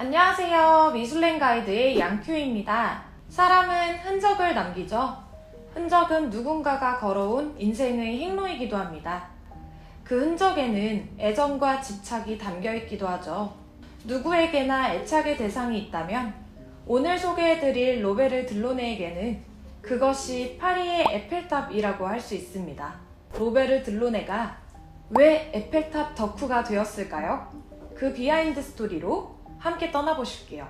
안녕하세요. 미술랭 가이드의 양큐입니다. 사람은 흔적을 남기죠. 흔적은 누군가가 걸어온 인생의 행로이기도 합니다. 그 흔적에는 애정과 집착이 담겨 있기도 하죠. 누구에게나 애착의 대상이 있다면 오늘 소개해드릴 로베르 들로네에게는 그것이 파리의 에펠탑이라고 할 수 있습니다. 로베르 들로네가 왜 에펠탑 덕후가 되었을까요? 그 비하인드 스토리로 함께 떠나보실게요.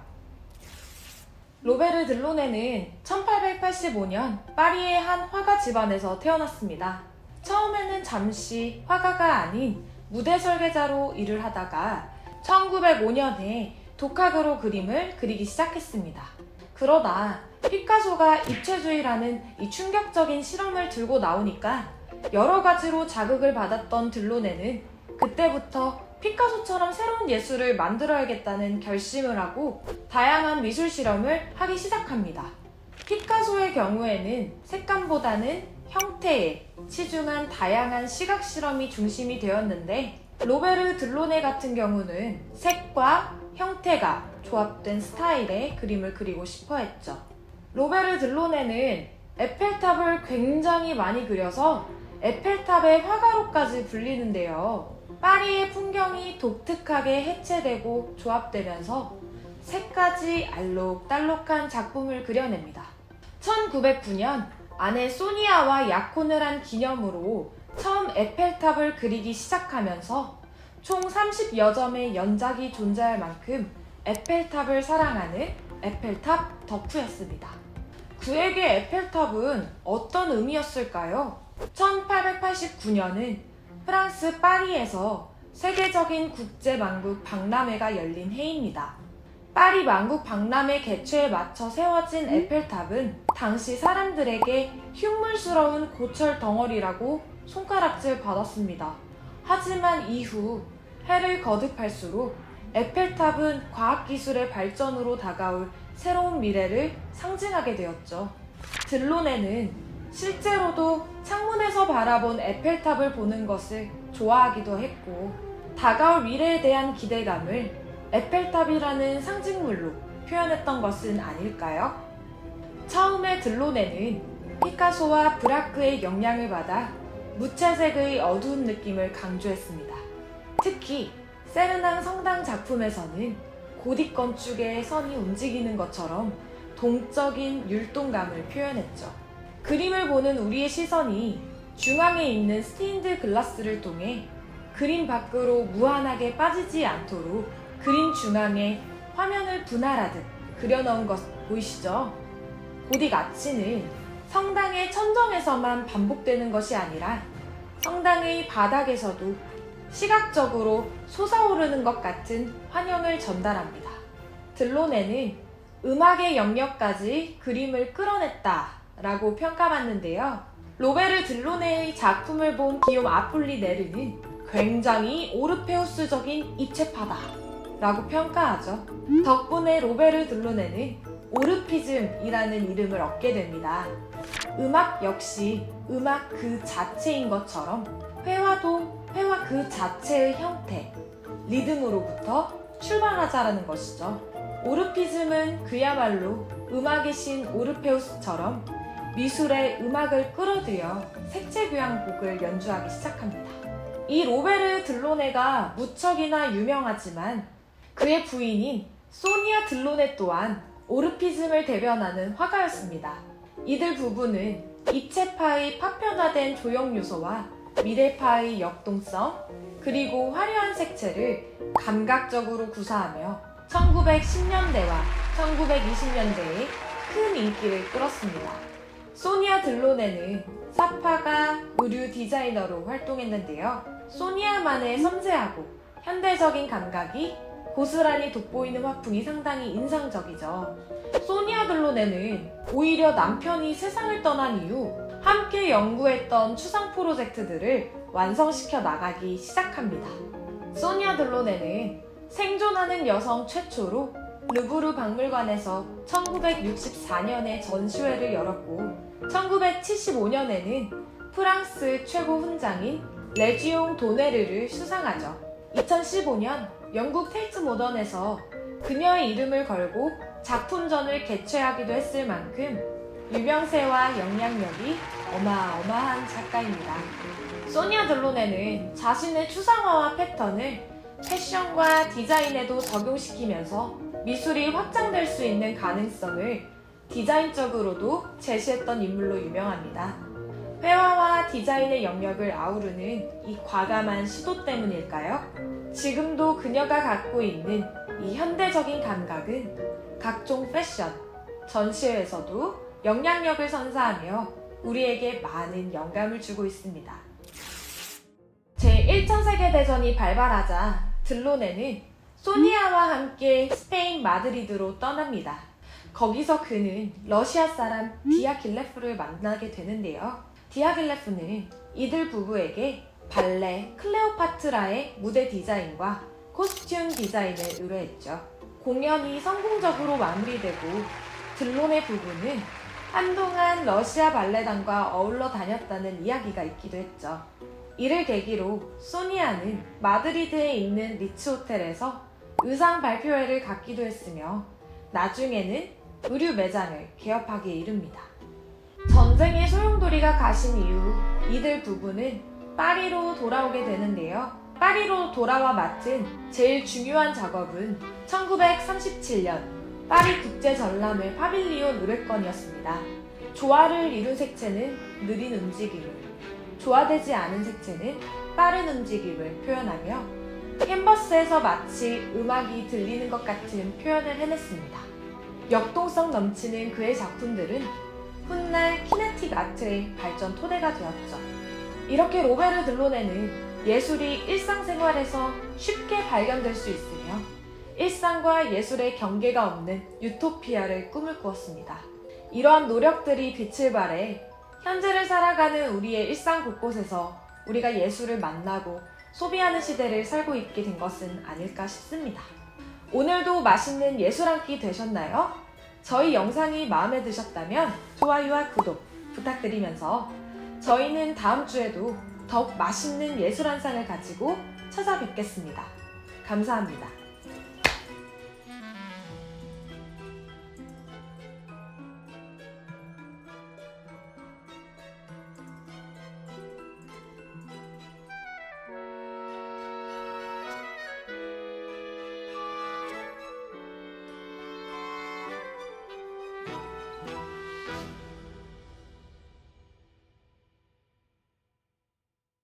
로베르 들로네는 1885년 파리의 한 화가 집안에서 태어났습니다. 처음에는 잠시 화가가 아닌 무대 설계자로 일을 하다가 1905년에 독학으로 그림을 그리기 시작했습니다. 그러다 피카소가 입체주의라는 이 충격적인 실험을 들고 나오니까 여러 가지로 자극을 받았던 들로네는 그때부터 피카소처럼 새로운 예술을 만들어야겠다는 결심을 하고 다양한 미술 실험을 하기 시작합니다. 피카소의 경우에는 색감보다는 형태에 치중한 다양한 시각 실험이 중심이 되었는데 로베르 들로네 같은 경우는 색과 형태가 조합된 스타일의 그림을 그리고 싶어 했죠. 로베르 들로네는 에펠탑을 굉장히 많이 그려서 에펠탑의 화가로까지 불리는데요. 파리의 풍경이 독특하게 해체되고 조합되면서 색까지 알록달록한 작품을 그려냅니다. 1909년 아내 소니아와 약혼을 한 기념으로 처음 에펠탑을 그리기 시작하면서 총 30여 점의 연작이 존재할 만큼 에펠탑을 사랑하는 에펠탑 덕후였습니다. 그에게 에펠탑은 어떤 의미였을까요? 1889년은 프랑스 파리에서 세계적인 국제 만국 박람회가 열린 해입니다. 파리 만국 박람회 개최에 맞춰 세워진 에펠탑은 당시 사람들에게 흉물스러운 고철 덩어리라고 손가락질 받았습니다. 하지만 이후 해를 거듭할수록 에펠탑은 과학기술의 발전으로 다가올 새로운 미래를 상징하게 되었죠. 들로네는 실제로도 창문에서 바라본 에펠탑을 보는 것을 좋아하기도 했고, 다가올 미래에 대한 기대감을 에펠탑이라는 상징물로 표현했던 것은 아닐까요? 처음에 들로네는 피카소와 브라크의 영향을 받아 무채색의 어두운 느낌을 강조했습니다. 특히 세르낭 성당 작품에서는 고딕 건축의 선이 움직이는 것처럼 동적인 율동감을 표현했죠. 그림을 보는 우리의 시선이 중앙에 있는 스테인드 글라스를 통해 그림 밖으로 무한하게 빠지지 않도록 그림 중앙에 화면을 분할하듯 그려넣은 것 보이시죠? 고딕 아치는 성당의 천정에서만 반복되는 것이 아니라 성당의 바닥에서도 시각적으로 솟아오르는 것 같은 환영을 전달합니다. 들로네는 음악의 영역까지 그림을 끌어냈다 라고 평가받는데요. 로베르 들로네의 작품을 본 기욤 아폴리네르는 굉장히 오르페우스적인 입체파다 라고 평가하죠. 덕분에 로베르 들로네는 오르피즘이라는 이름을 얻게 됩니다. 음악 역시 음악 그 자체인 것처럼 회화도 회화 그 자체의 형태, 리듬으로부터 출발하자라는 것이죠. 오르피즘은 그야말로 음악의 신 오르페우스처럼 미술의 음악을 끌어들여 색채교향곡을 연주하기 시작합니다. 이 로베르 들로네가 무척이나 유명하지만 그의 부인인 소니아 들로네 또한 오르피즘을 대변하는 화가였습니다. 이들 부부는 입체파의 파편화된 조형 요소와 미래파의 역동성, 그리고 화려한 색채를 감각적으로 구사하며 1910년대와 1920년대에 큰 인기를 끌었습니다. 소니아 들로네는 사파가 의류 디자이너로 활동했는데요. 소니아만의 섬세하고 현대적인 감각이 고스란히 돋보이는 화풍이 상당히 인상적이죠. 소니아 들로네는 오히려 남편이 세상을 떠난 이후 함께 연구했던 추상 프로젝트들을 완성시켜 나가기 시작합니다. 소니아 들로네는 생존하는 여성 최초로 르브르 박물관에서 1964년에 전시회를 열었고 1975년에는 프랑스 최고 훈장인 레지옹 도네르를 수상하죠. 2015년 영국 테이트 모던에서 그녀의 이름을 걸고 작품전을 개최하기도 했을 만큼 유명세와 영향력이 어마어마한 작가입니다. 소니아 들로네는 자신의 추상화와 패턴을 패션과 디자인에도 적용시키면서 미술이 확장될 수 있는 가능성을 디자인적으로도 제시했던 인물로 유명합니다. 회화와 디자인의 영역을 아우르는 이 과감한 시도 때문일까요? 지금도 그녀가 갖고 있는 이 현대적인 감각은 각종 패션, 전시회에서도 영향력을 선사하며 우리에게 많은 영감을 주고 있습니다. 제1차 세계대전이 발발하자 들로네는 소니아와 함께 스페인 마드리드로 떠납니다. 거기서 그는 러시아 사람 디아길레프를 만나게 되는데요. 디아길레프는 이들 부부에게 발레 클레오파트라의 무대 디자인과 코스튬 디자인을 의뢰했죠. 공연이 성공적으로 마무리되고 들로네 부부는 한동안 러시아 발레단과 어울러 다녔다는 이야기가 있기도 했죠. 이를 계기로 소니아는 마드리드에 있는 리츠 호텔에서 의상 발표회를 갖기도 했으며 나중에는 의류 매장을 개업하기에 이릅니다. 전쟁의 소용돌이가 가신 이후 이들 부부는 파리로 돌아오게 되는데요. 파리로 돌아와 맡은 제일 중요한 작업은 1937년 파리 국제 전람회 파빌리온 의뢰건이었습니다. 조화를 이룬 색채는 느린 움직임을, 조화되지 않은 색채는 빠른 움직임을 표현하며 캔버스에서 마치 음악이 들리는 것 같은 표현을 해냈습니다. 역동성 넘치는 그의 작품들은 훗날 키네틱 아트의 발전 토대가 되었죠. 이렇게 로베르 들로네는 예술이 일상생활에서 쉽게 발견될 수 있으며 일상과 예술의 경계가 없는 유토피아를 꿈을 꾸었습니다. 이러한 노력들이 빛을 발해 현재를 살아가는 우리의 일상 곳곳에서 우리가 예술을 만나고 소비하는 시대를 살고 있게 된 것은 아닐까 싶습니다. 오늘도 맛있는 예술 한 끼 되셨나요? 저희 영상이 마음에 드셨다면 좋아요와 구독 부탁드리면서 저희는 다음 주에도 더욱 맛있는 예술 한 상을 가지고 찾아뵙겠습니다. 감사합니다.